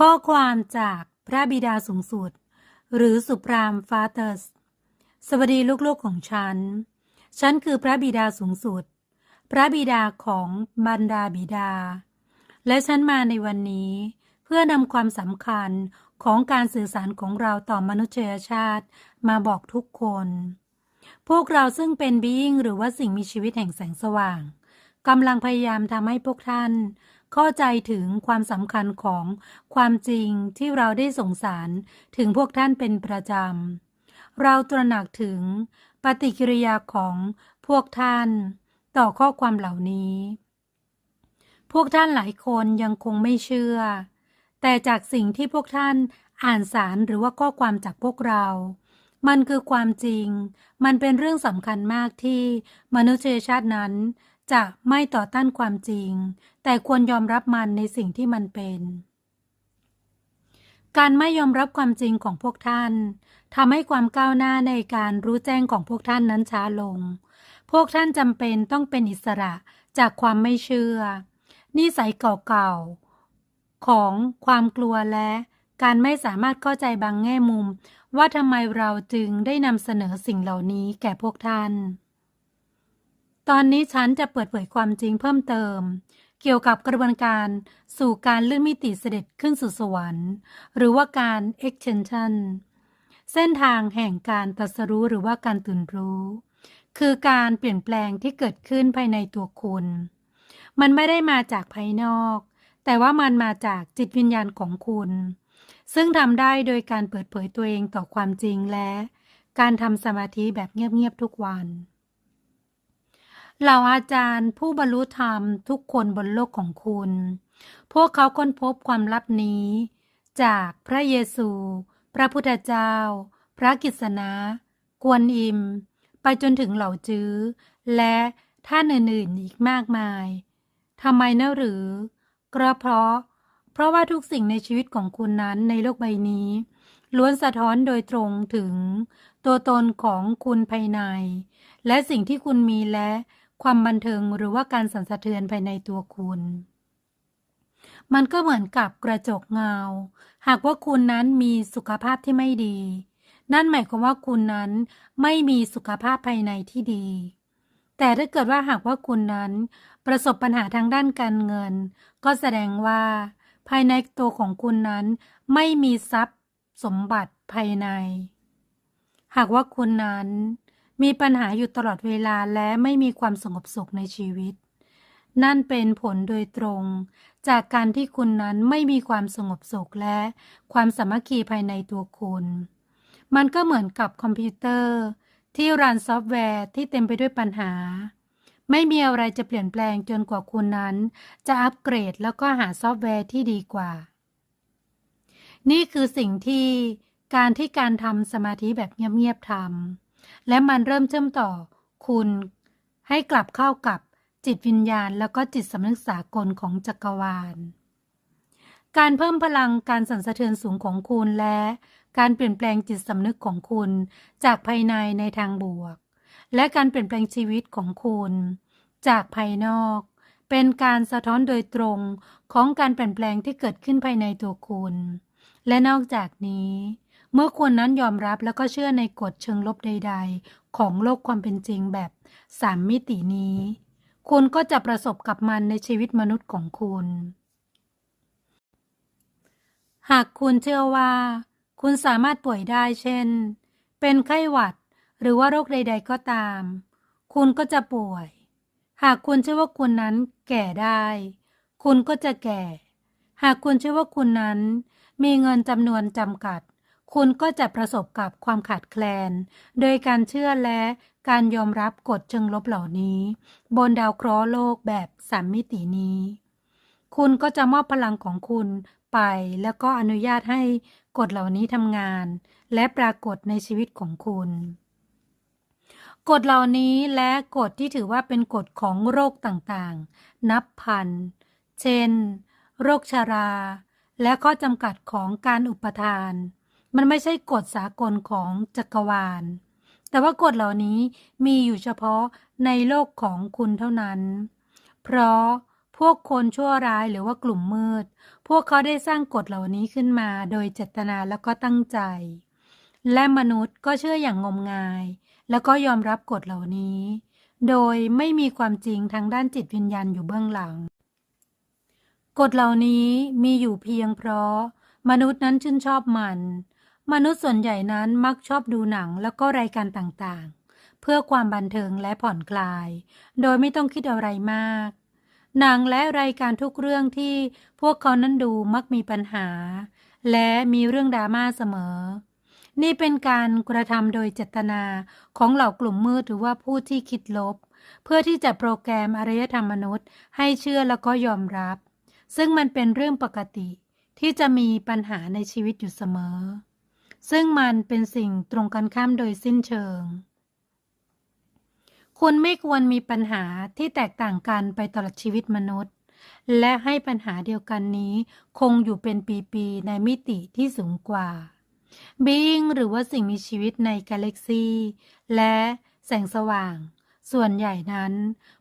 ข้อความจากพระบิดาสูงสุด หรือสุพรามฟาเตอร์ส สวัสดีลูกๆของฉัน ฉันคือพระบิดาสูงสุด พระบิดาของบรรดาบิดา และฉันมาในวันนี้ เพื่อนำความสำคัญของการสื่อสารของเราต่อมนุษยชาติมาบอกทุกคน พวกเราซึ่งเป็นบีอิงหรือว่าสิ่งมีชีวิตแห่งแสงสว่างกำลังพยายามทำให้พวกท่าน เข้าใจถึงความสำคัญของความจริงที่เราได้ส่งสารถึงพวกท่านเป็นประจำ เราตระหนักถึงปฏิกิริยาของพวกท่านต่อข้อความเหล่านี้ พวกท่านหลายคนยังคงไม่เชื่อ แต่จากสิ่งที่พวกท่านอ่านสารหรือว่าข้อความจากพวกเรา มันคือความจริง มันเป็นเรื่องสำคัญมากที่มนุษยชาตินั้น จะไม่ต่อต้านความจริง แต่ควรยอมรับมันในสิ่งที่มันเป็น การไม่ยอมรับความจริงของพวกท่านทำให้ความก้าวหน้าในการรู้แจ้งของพวกท่านนั้นช้าลง พวกท่านจำเป็นต้องเป็นอิสระจากความไม่เชื่อ นิสัยเก่าๆ ของความกลัวและการไม่สามารถเข้าใจบางแง่มุม ว่าทำไมเราจึงได้นำเสนอสิ่งเหล่านี้แก่พวกท่าน ตอนนี้ฉันจะเปิดเผยความจริงเพิ่มเติม เกี่ยวกับกระบวนการสู่การเลื่อนมิติเสด็จขึ้นสู่สวรรค์ หรือว่าการ extension เส้นทางแห่งการตรัสรู้หรือว่าการตื่นรู้ คือการเปลี่ยนแปลงที่เกิดขึ้นภายในตัวคุณ มันไม่ได้มาจากภายนอก แต่ว่ามันมาจากจิตวิญญาณของคุณ ซึ่งทำได้โดยการเปิดเผยตัวเองต่อความจริงและ การทำสมาธิแบบเงียบๆทุกวัน เหล่าอาจารย์ผู้บรรลุธรรมทุกคนบนโลกของคุณ พวกเขาค้นพบความลับนี้ จากพระเยซู พระพุทธเจ้า พระกิษณะกวนอิม ไปจนถึงเหล่าจื้อ และท่านอื่นๆอีกมากมายทำไมนะหรือก็เพราะ เพราะว่าทุกสิ่งในชีวิตของคุณนั้นในโลกใบนี้ ล้วนสะท้อนโดยตรงถึง ตัวตนของคุณภายใน และสิ่งที่คุณมีและ ความบันเทิงหรือว่าการสั่นสะเทือนภายในตัวคุณ มันก็เหมือนกับกระจกเงา หากว่าคุณนั้นมีสุขภาพที่ไม่ดี นั่นหมายความว่าคุณนั้นไม่มีสุขภาพภายในที่ดี แต่ถ้าเกิดว่าหากว่าคุณนั้น ประสบปัญหาทางด้านการเงิน ก็แสดงว่า ภายในตัวของคุณนั้น ไม่มีทรัพย์สมบัติภายใน หากว่าคุณนั้น มีปัญหาอยู่ตลอดเวลาและไม่มีความสงบสุขในชีวิต นั่นเป็นผลโดยตรง จากการที่คุณนั้นไม่มีความสงบสุขและความสามัคคีภายในตัวคุณ มันก็เหมือนกับคอมพิวเตอร์ ที่รันซอฟต์แวร์ที่เต็มไปด้วยปัญหา ไม่มีอะไรจะเปลี่ยนแปลงจนกว่าคุณนั้น จะอัปเกรดแล้วก็หาซอฟต์แวร์ที่ดีกว่า นี่คือสิ่งที่การที่การทำสมาธิแบบเงียบๆทำ และมันเริ่มเชื่อมต่อคุณให้กลับเข้ากับจิตวิญญาณ แล้วก็จิตสำนึกสากลของจักรวาล การเพิ่มพลังการสั่นสะเทือนสูงของคุณและการเปลี่ยนแปลงจิตสำนึกของคุณ จากภายในในทางบวก และการเปลี่ยนแปลงชีวิตของคุณ จากภายนอก เป็นการสะท้อนโดยตรงของการเปลี่ยนแปลงที่เกิดขึ้นภายในตัวคุณ และนอกจากนี้ เมื่อคุณนั้นยอมรับแล้วก็เชื่อในกฎเชิงลบใด ๆ ของโลกความเป็นจริงแบบสามมิตินี้ คุณก็จะประสบกับมันในชีวิตมนุษย์ของคุณ หากคุณเชื่อว่า คุณสามารถป่วยได้เช่น เป็นไข้หวัดหรือว่าโรคใด ๆ ก็ตาม คุณก็จะป่วย หากคุณเชื่อว่าคุณนั้นแก่ได้ คุณก็จะแก่ หากคุณเชื่อว่าคุณนั้น มีเงินจำนวนจำกัด คุณก็จะประสบกับความขาดแคลน โดยการเชื่อและการยอมรับกฎเชิงลบเหล่านี้ บนดาวเคราะห์โลกแบบสามมิตินี้ คุณก็จะมอบพลังของคุณไปแล้วก็อนุญาตให้กฎเหล่านี้ทำงาน และปรากฏในชีวิตของคุณกฎเหล่านี้และกฎที่ถือว่าเป็นกฎของโรคต่างๆ นับพัน เช่น โรคชารา และข้อจำกัดของการอุปทาน มันไม่ใช่กฎสากลของจักรวาล แต่ว่ากฎเหล่านี้มีอยู่เฉพาะในโลกของคุณเท่านั้น เพราะพวกคนชั่วร้ายหรือว่ากลุ่มมืด พวกเขาได้สร้างกฎเหล่านี้ขึ้นมาโดยเจตนาแล้วก็ตั้งใจ และมนุษย์ก็เชื่ออย่างงมงาย แล้วก็ยอมรับกฎเหล่านี้ โดยไม่มีความจริงทางด้านจิตวิญญาณอยู่เบื้องหลัง กฎเหล่านี้มีอยู่เพียงเพราะ มนุษย์นั้นชื่นชอบมัน มนุษย์ส่วนใหญ่นั้นมักชอบดูหนังแล้วก็รายการต่างๆ เพื่อความบันเทิงและผ่อนคลาย โดยไม่ต้องคิดอะไรมาก หนังและรายการทุกเรื่องที่พวกเขานั้นดูมักมีปัญหา และมีเรื่องดราม่าเสมอ นี่เป็นการกระทำโดยเจตนาของเหล่ากลุ่มมืดหรือว่าผู้ที่คิดลบ เพื่อที่จะโปรแกรมอารยธรรมมนุษย์ ให้เชื่อแล้วก็ยอมรับ ซึ่งมันเป็นเรื่องปกติที่จะมีปัญหาในชีวิตอยู่เสมอ ซึ่งมันเป็นสิ่งตรงกันข้ามโดยสิ้นเชิง คุณไม่ควรมีปัญหาที่แตกต่างกันไปตลอดชีวิตมนุษย์ และให้ปัญหาเดียวกันนี้คงอยู่เป็นปีๆในมิติที่สูงกว่าบิงหรือว่าสิ่งมีชีวิตในกาแล็กซีและแสงสว่าง ส่วนใหญ่นั้น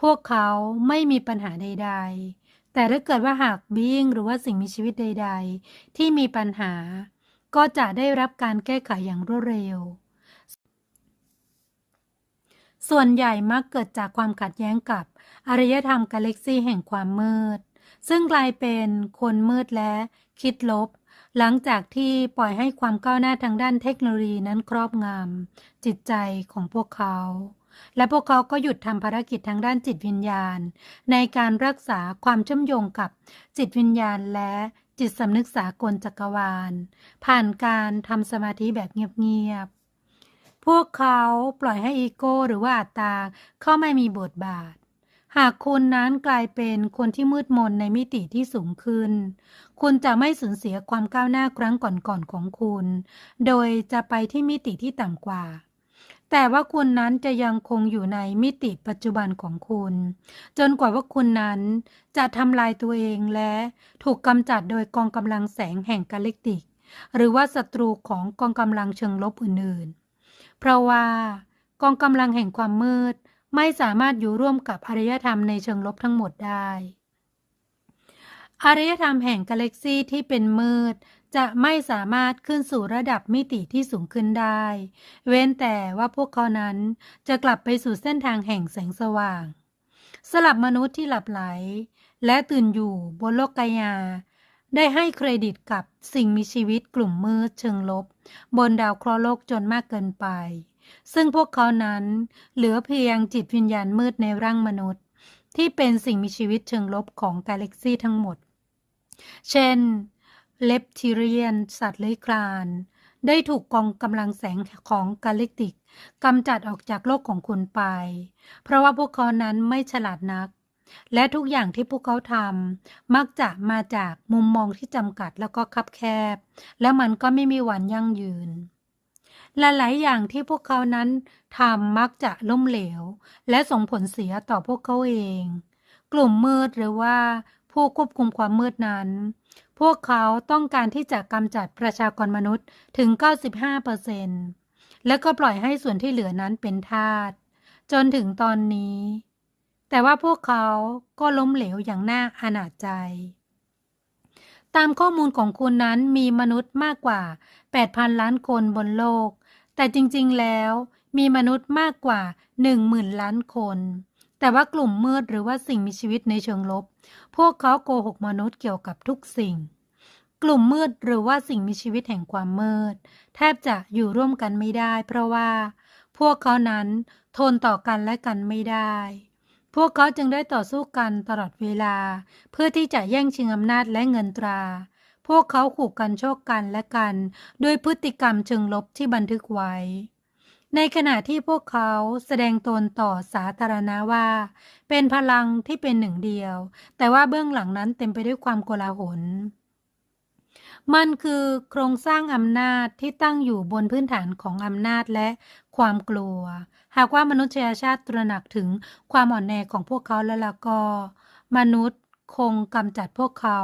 พวกเขาไม่มีปัญหาใด ๆ แต่ถ้าเกิดว่าหากบิงหรือว่าสิ่งมีชีวิตใด ๆ ที่มีปัญหา ก็จะได้รับการแก้ไขอย่างรวดเร็ว ส่วนใหญ่มักเกิดจากความขัดแย้งกับอารยธรรมกาแล็กซีแห่งความมืด ซึ่งกลายเป็นคนมืดและคิดลบ หลังจากที่ปล่อยให้ความก้าวหน้าทางด้านเทคโนโลยีนั้นครอบงำจิตใจของพวกเขา และพวกเขาก็หยุดทำภารกิจทางด้านจิตวิญญาณ ในการรักษาความเชื่อมโยงกับจิตวิญญาณและจิตสำนึกสากลจักรวาล ผ่านการทำสมาธิแบบเงียบๆ พวกเขาปล่อยให้อีโก้หรือว่าอัตตาเข้าไม่มีบทบาท หากคุณนั้นกลายเป็นคนที่มืดมนในมิติที่สูงขึ้น คุณจะไม่สูญเสียความก้าวหน้าครั้งก่อนๆของคุณ โดยจะไปที่มิติที่ต่ำกว่า แต่ว่าคุณนั้นจะยังคงอยู่ในมิติปัจจุบันของคุณ จนกว่าว่าคุณนั้นจะทำลายตัวเองและถูกกำจัดโดยกองกำลังแสงแห่งกาแล็กติก หรือว่าศัตรูของกองกำลังเชิงลบอื่นๆ เพราะว่ากองกำลังแห่งความมืดไม่สามารถอยู่ร่วมกับอารยธรรมในเชิงลบทั้งหมดได้ อารยธรรมแห่งกาแล็กซีที่เป็นมืดจะไม่สามารถขึ้นสู่ระดับมิติที่สูงขึ้นได้ เว้นแต่ว่าพวกเขานั้นจะกลับไปสู่เส้นทางแห่งแสงสว่าง สลับมนุษย์ที่หลับไหล และตื่นอยู่บนโลกกายา ได้ให้เครดิตกับสิ่งมีชีวิตกลุ่มมืดเชิงลบ บนดาวเคราะห์โลกจนมากเกินไป ซึ่งพวกเขานั้นเหลือเพียงจิตวิญญาณมืดในร่างมนุษย์ ที่เป็นสิ่งมีชีวิตเชิงลบของกาแล็กซีทั้งหมด เช่น เลปทิเรียน สัตว์เลื้อยคลาน ได้ถูกกองกำลังแสงของกาล็กติกกำจัดออกจากโลกของคุณไป เพราะว่าพวกเขานั้นไม่ฉลาดนัก และทุกอย่างที่พวกเขาทำมักจะมาจากมุมมองที่จำกัดแล้วก็คับแคบ และมันก็ไม่มีวันยั่งยืนหลายๆอย่างที่พวกเขานั้นทำมักจะล้มเหลว และส่งผลเสียต่อพวกเขาเอง กลุ่มมืดหรือว่าผู้ควบคุมความมืดนั้น พวกเขาต้องการที่จะกำจัดประชากรมนุษย์ถึง 95%และก็ปล่อยให้ส่วนที่เหลือนั้นเป็นทาสจนถึงตอนนี้ แต่ว่าพวกเขาก็ล้มเหลวอย่างน่าอนาจใจ ตามข้อมูลของคุณนั้นมีมนุษย์มากกว่า 8,000 ล้านคนบนโลก แต่จริงๆแล้วมีมนุษย์มากกว่า 10,000 ล้านคน แต่ว่ากลุ่มมืดหรือว่าสิ่งมีชีวิตในเชิงลบ พวกเขาโกหกมนุษย์เกี่ยวกับทุกสิ่ง กลุ่มมืดหรือว่าสิ่งมีชีวิตแห่งความมืด แทบจะอยู่ร่วมกันไม่ได้ เพราะว่า พวกเขานั้นทนต่อกันและกันไม่ได้ พวกเขาจึงได้ต่อสู้กันตลอดเวลา เพื่อที่จะแย่งชิงอำนาจและเงินตรา พวกเขาขู่กันโชคกันและกัน ด้วยพฤติกรรมเชิงลบที่บันทึกไว้ ในขณะที่พวกเขาแสดงตนต่อสาธารณะว่า เป็นพลังที่เป็นหนึ่งเดียว แต่ว่าเบื้องหลังนั้นเต็มไปด้วยความโกลาหล มันคือโครงสร้างอำนาจที่ตั้งอยู่บนพื้นฐานของอำนาจและความกลัว หากว่ามนุษยชาติตระหนักถึงความอ่อนแอของพวกเขาแล้วล่ะก็ มนุษย์ คงกำจัดพวกเขา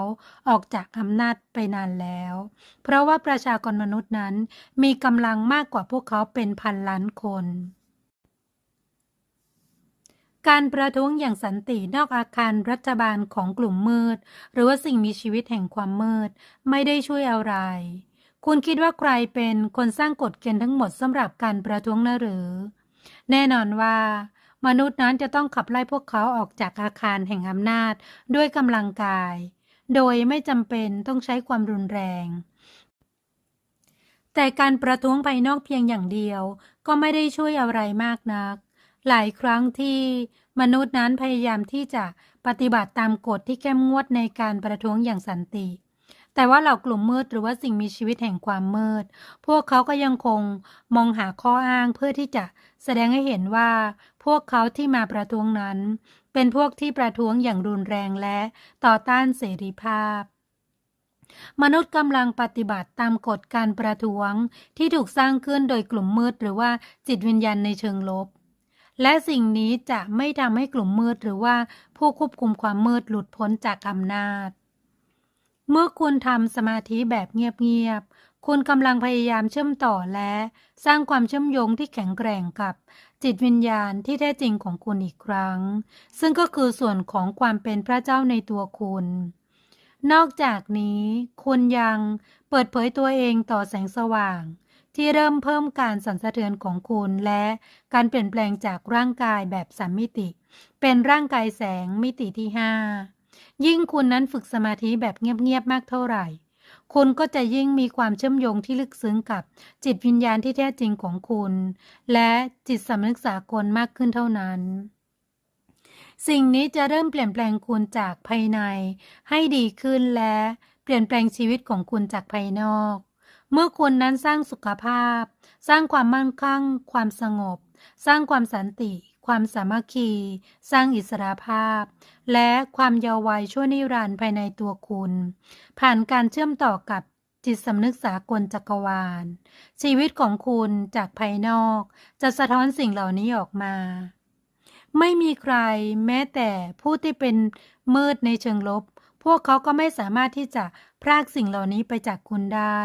ออกจากอำนาจไปนานแล้ว เพราะว่าประชากรมนุษย์นั้นมีกำลังมากกว่าพวกเขาเป็นพันล้านคน การประท้วงอย่างสันตินอกอาคารรัฐบาลของกลุ่มมืด หรือว่าสิ่งมีชีวิตแห่งความมืด ไม่ได้ช่วยอะไร คุณคิดว่าใครเป็นคนสร้างกฎเกณฑ์ทั้งหมดสำหรับการประท้วงนะหรือ แน่นอนว่า มนุษย์นั้นจะต้องขับไล่พวกเขาออกจากอาคารแห่งอำนาจด้วยกำลังกาย โดยไม่จำเป็นต้องใช้ความรุนแรง แต่การประท้วงภายนอกเพียงอย่างเดียวก็ไม่ได้ช่วยอะไรมากนัก หลายครั้งที่มนุษย์นั้นพยายามที่จะปฏิบัติตามกฎที่เข้มงวดในการประท้วงอย่างสันติ แต่ว่าเหล่ากลุ่มมืดหรือว่าสิ่งมีชีวิตแห่งความมืด พวกเขาก็ยังคงมองหาข้ออ้างเพื่อที่จะแสดงให้เห็นว่า พวกเขาที่มาประท้วงนั้น เป็นพวกที่ประท้วงอย่างรุนแรงและต่อต้านเสรีภาพ มนุษย์กำลังปฏิบัติตามกฎการประท้วงที่ถูกสร้างขึ้นโดยกลุ่มมืดหรือว่าจิตวิญญาณในเชิงลบและสิ่งนี้จะไม่ทำให้กลุ่มมืดหรือว่าผู้ควบคุมความมืดหลุดพ้นจากอำนาจ เมื่อคุณทำสมาธิแบบเงียบๆ คุณกำลังพยายามเชื่อมต่อและสร้างความเชื่อมโยงที่แข็งแกร่งกับจิตวิญญาณที่แท้จริงของคุณอีกครั้ง ซึ่งก็คือส่วนของความเป็นพระเจ้าในตัวคุณ นอกจากนี้ คุณยังเปิดเผยตัวเองต่อแสงสว่าง ที่เริ่มเพิ่มการสั่นสะเทือนของคุณและการเปลี่ยนแปลงจากร่างกายแบบสามมิติ เป็นร่างกายแสงมิติที่ห้า ยิ่งคุณนั้นฝึกสมาธิแบบเงียบๆมากเท่าไหร่ คุณก็จะยิ่งมีความเชื่อมโยงที่ลึกซึ้งกับจิตวิญญาณที่แท้จริงของคุณ และจิตสำนึกสากลมากขึ้นเท่านั้น สิ่งนี้จะเริ่มเปลี่ยนแปลงคุณจากภายใน ให้ดีขึ้นและเปลี่ยนแปลงชีวิตของคุณจากภายนอก เมื่อคุณนั้นสร้างสุขภาพ สร้างความมั่นคงความสงบ สร้างความสันติ ความสามัคคี สร้างอิสรภาพ และความเยาว์วัยชั่วนิรันดร์ภายในตัวคุณ ผ่านการเชื่อมต่อกับจิตสำนึกสากลจักรวาล ชีวิตของคุณจากภายนอก จะสะท้อนสิ่งเหล่านี้ออกมา ไม่มีใครแม้แต่ผู้ที่เป็นมืดในเชิงลบ พวกเขาก็ไม่สามารถที่จะพรากสิ่งเหล่านี้ไปจากคุณได้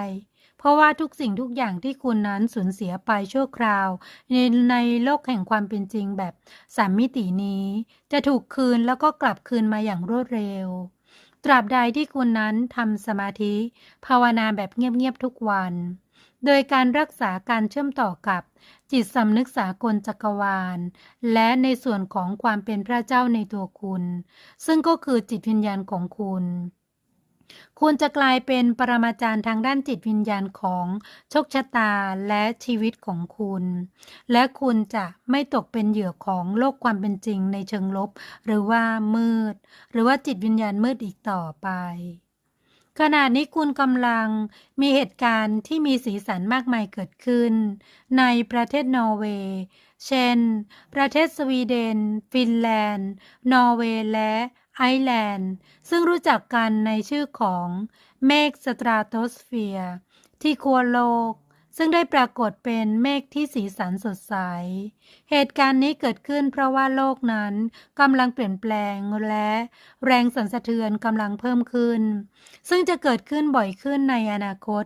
เพราะว่าทุกสิ่งทุกอย่างที่คุณนั้นสูญเสียไปชั่วคราว ในในโลกแห่งความเป็นจริงแบบสามมิตินี้ จะถูกคืนแล้วก็กลับคืนมาอย่างรวดเร็ว ตราบใดที่คุณนั้นทำสมาธิ ภาวนาแบบเงียบๆทุกวัน โดยการรักษาการเชื่อมต่อกับจิตสำนึกสากลจักรวาล และในส่วนของความเป็นพระเจ้าในตัวคุณ ซึ่งก็คือจิตวิญญาณของคุณ คุณจะกลายเป็นปรมาจารย์ทางด้านจิตวิญญาณของโชคชะตาและชีวิตของคุณ และคุณจะไม่ตกเป็นเหยื่อของโลกความเป็นจริงในเชิงลบ หรือว่ามืด หรือว่าจิตวิญญาณมืดอีกต่อไปขณะนี้คุณกำลังมีเหตุการณ์ที่มีสีสันมากมายเกิดขึ้น ในประเทศนอร์เวย์ เช่น ประเทศสวีเดน ฟินแลนด์ นอร์เวย์และ ไอแลนด์ ซึ่งรู้จักกันในชื่อของเมฆสตราโตสเฟียร์ที่ขั้วโลก ซึ่งได้ปรากฏเป็นเมฆที่สีสันสดใส เหตุการณ์นี้เกิดขึ้นเพราะว่าโลกนั้นกำลังเปลี่ยนแปลงและแรงสั่นสะเทือนกำลังเพิ่มขึ้น ซึ่งจะเกิดขึ้นบ่อยขึ้นในอนาคต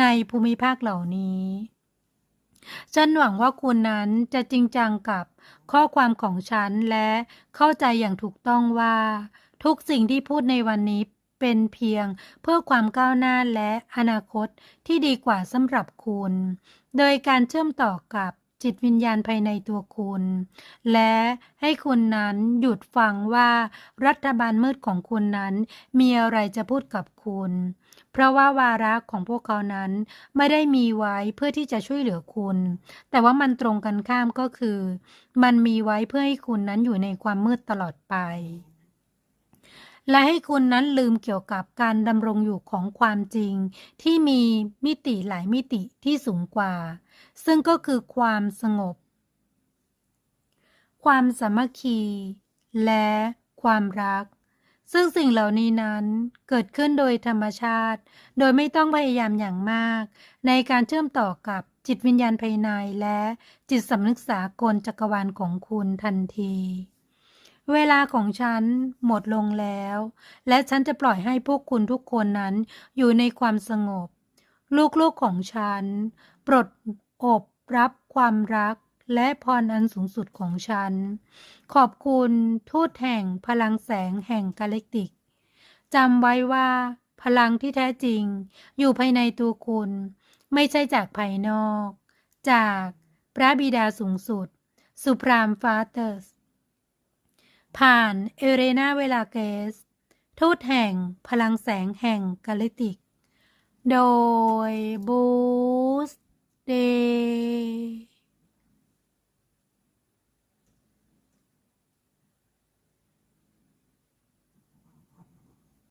ในภูมิภาคเหล่านี้ ฉันหวังว่าคุณนั้นจะจริงจังกับข้อความของฉันและเข้าใจอย่างถูกต้องว่า ทุกสิ่งที่พูดในวันนี้เป็นเพียงเพื่อความก้าวหน้าและอนาคตที่ดีกว่าสำหรับคุณ โดยการเชื่อมต่อกับจิตวิญญาณภายในตัวคุณ และให้คุณนั้นหยุดฟังว่ารัฐบาลมืดของคุณนั้นมีอะไรจะพูดกับคุณ เพราะว่าวาระของพวกเขานั้นไม่ได้มีไว้เพื่อที่จะช่วยเหลือคุณ แต่ว่ามันตรงกันข้ามก็คือ มันมีไว้เพื่อให้คุณนั้นอยู่ในความมืดตลอดไป และให้คุณนั้นลืมเกี่ยวกับการดำรงอยู่ของความจริง ที่มีมิติหลายมิติที่สูงกว่า ซึ่งก็คือความสงบ ความสามัคคี และความรัก ซึ่งสิ่งเหล่านี้นั้นเกิดขึ้นโดยธรรมชาติ โดยไม่ต้องพยายามอย่างมาก ในการเชื่อมต่อกับจิตวิญญาณภายในและจิตสำนึกสากลจักรวาลของคุณทันที เวลาของฉันหมดลงแล้ว และฉันจะปล่อยให้พวกคุณทุกคนนั้นอยู่ในความสงบ ลูกๆของฉัน ปลดอบรับความรัก และพรอันสูงสุดของฉัน ขอบคุณทูตแห่งพลังแสงแห่งกาแล็กติกจำไว้ว่า พลังที่แท้จริง อยู่ภายในตัวคุณ ไม่ใช่จากภายนอก จากพระบิดาสูงสุด สุพรามฟาเตอร์ส ผ่านเอเรนาเวลาเกส ทูตแห่งพลังแสงแห่งกาแล็กติก โดยบูสเด